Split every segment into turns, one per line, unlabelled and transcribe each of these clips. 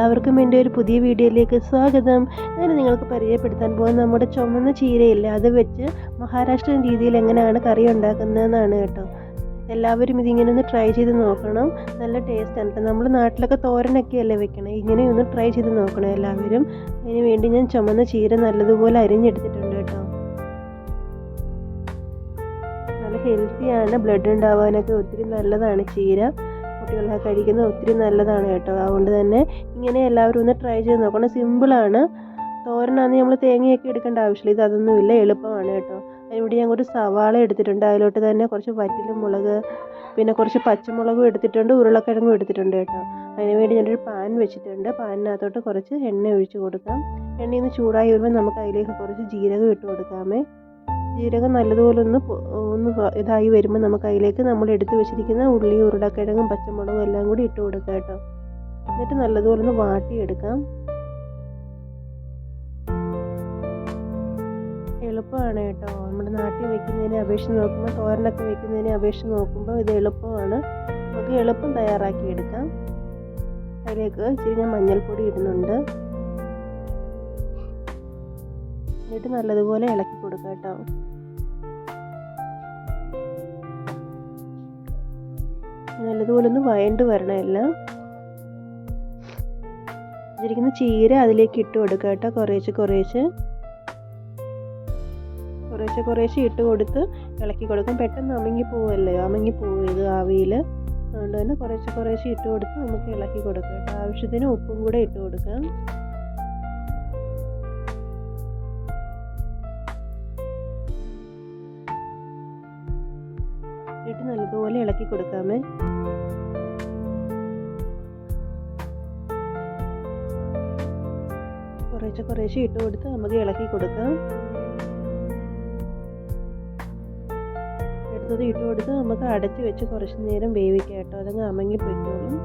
എല്ലാവർക്കും എന്റെ ഒരു പുതിയ വീഡിയോയിലേക്ക് സ്വാഗതം. ഞാൻ നിങ്ങൾക്ക് പരിചയപ്പെടുത്താൻ പോകുന്ന നമ്മുടെ ചുമന്ന ചീരയില്ല? അത് വെച്ച് മഹാരാഷ്ട്രൻ രീതിയിൽ എങ്ങനെയാണ് കറി ഉണ്ടാക്കുന്നതെന്നാണ് കേട്ടോ. എല്ലാവരും ഇതിങ്ങനെ ഒന്ന് ട്രൈ ചെയ്ത് നോക്കണം. നല്ല ടേസ്റ്റ് ആണ് കേട്ടോ. നമ്മൾ നാട്ടിലൊക്കെ തോരനൊക്കെ അല്ലേ വെക്കണേ? ഇങ്ങനെ ഒന്ന് ട്രൈ ചെയ്ത് നോക്കണം എല്ലാവരും. അതിന് വേണ്ടി ഞാൻ ചുമന്ന ചീര നല്ലതുപോലെ അരിഞ്ഞെടുത്തിട്ടുണ്ട് കേട്ടോ. നല്ല ഹെൽത്തിയാണ് ബ്ലഡ് ഉണ്ടാവാനൊക്കെ ഒത്തിരി നല്ലതാണ് ചീര. കുട്ടികളൊക്കെ കഴിക്കുന്നത് ഒത്തിരി നല്ലതാണ് കേട്ടോ. അതുകൊണ്ട് തന്നെ ഇങ്ങനെ എല്ലാവരും ഒന്ന് ട്രൈ ചെയ്ത് നോക്കണം. സിമ്പിളാണ് തോരനാന്ന് നമ്മൾ തേങ്ങയൊക്കെ എടുക്കേണ്ട ആവശ്യമില്ല. ഇത് അതൊന്നുമില്ല. എളുപ്പമാണ് കേട്ടോ. അതിനുവേണ്ടി ഞാൻ ഒരു സവാള എടുത്തിട്ടുണ്ട്. അതിലോട്ട് തന്നെ കുറച്ച് വറ്റലും മുളക് പിന്നെ കുറച്ച് പച്ചമുളകും എടുത്തിട്ടുണ്ട്. ഉരുളക്കിഴങ്ങും എടുത്തിട്ടുണ്ട് കേട്ടോ. അതിന് വേണ്ടി ഞാനൊരു പാൻ വെച്ചിട്ടുണ്ട്. പാനിനകത്തോട്ട് കുറച്ച് എണ്ണ ഒഴിച്ച് കൊടുക്കാം. എണ്ണയിൽ നിന്ന് ചൂടായി വരുമ്പോൾ നമുക്ക് അതിലേക്ക് കുറച്ച് ജീരകം ഇട്ട് കൊടുക്കാമേ. ജീരകം നല്ലതുപോലെ ഒന്ന് ഒന്ന് ഇതായി വരുമ്പോൾ നമുക്ക് അതിലേക്ക് നമ്മൾ എടുത്തു വെച്ചിരിക്കുന്ന ഉള്ളി ഉരുളക്കിഴങ്ങും പച്ചമുളകും എല്ലാം കൂടി ഇട്ട് കൊടുക്കുക കേട്ടോ. എന്നിട്ട് നല്ലതുപോലെ ഒന്ന് വാട്ടിയെടുക്കാം. എളുപ്പമാണ് കേട്ടോ. നമ്മുടെ നാട്ടിൽ വെക്കുന്നതിനെ അപേക്ഷിച്ച് നോക്കുമ്പോൾ തോരനൊക്കെ വെക്കുന്നതിനെ അപേക്ഷിച്ച് നോക്കുമ്പോൾ ഇത് എളുപ്പമാണ്. നമുക്ക് എളുപ്പം തയ്യാറാക്കി എടുക്കാം അതിലേക്ക് ഇച്ചിരി ഞാൻ മഞ്ഞൾപ്പൊടി ഇടുന്നുണ്ട്. എന്നിട്ട് നല്ലതുപോലെ ഇളക്കി കൊടുക്കാം കേട്ടോ. നല്ലതുപോലെ ഒന്ന് വയണ്ട് വരണം എല്ലാം ഇതിരിക്കുന്ന ചീര അതിലേക്ക് ഇട്ട് കൊടുക്കുക കേട്ടോ കുറേശ്ശെ കുറേശ്ശെ. കുറേശ്ശെ കുറേശ്ശെ ഇട്ട് കൊടുത്ത് ഇളക്കി കൊടുക്കും. പെട്ടെന്ന് അമങ്ങി പോവല്ലേ? അമങ്ങി പോവും ഇത് ആവിയിൽ അതുകൊണ്ട് തന്നെ കുറേശ്ശെ കുറേശ്ശെ ഇട്ട് കൊടുത്ത് നമുക്ക് ഇളക്കി കൊടുക്കാം ആവശ്യത്തിന് ഉപ്പും കൂടെ ഇട്ട് കൊടുക്കാം. ഇട്ട് നല്ലതുപോലെ ഇളക്കി കൊടുക്കാമേ. കുറേശ്ശെ കുറേശ്ശെ ഇട്ട് കൊടുത്ത് നമുക്ക് ഇളക്കി കൊടുക്കാം. എടുത്തത് ഇട്ട് കൊടുത്ത് നമുക്ക് അടച്ച് വെച്ച് കുറച്ച് നേരം വേവിക്കാം കേട്ടോ. അതങ്ങ് അമങ്ങി പൊയ്ക്കോളും.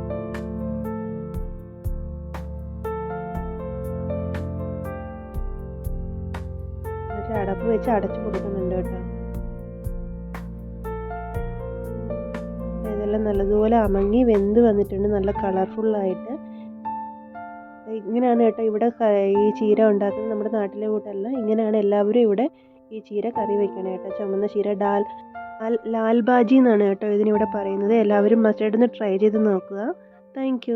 അടപ്പ് വെച്ച് അടച്ചു കൊടുക്കുന്നുണ്ട് കേട്ടോ. ഇതെല്ലാം നല്ലതുപോലെ അമങ്ങി വെന്ത് വന്നിട്ടുണ്ട്. നല്ല കളർഫുള്ളായിട്ട് ഇങ്ങനെയാണ് കേട്ടോ ഇവിടെ ഈ ചീര ഉണ്ടാക്കുന്നത്. നമ്മുടെ നാട്ടിലെ കൂട്ടല്ല. ഇങ്ങനെയാണ് എല്ലാവരും ഇവിടെ ഈ ചീര കറി വെക്കണേ കേട്ടോ. ചുമന്ന ചീര ഡാൽ ലാൽ ബാജി എന്നാണ് കേട്ടോ ഇതിനിവിടെ പറയുന്നത്. എല്ലാവരും മസ്റ്റായിട്ടൊന്ന് ട്രൈ ചെയ്ത് നോക്കുക. താങ്ക്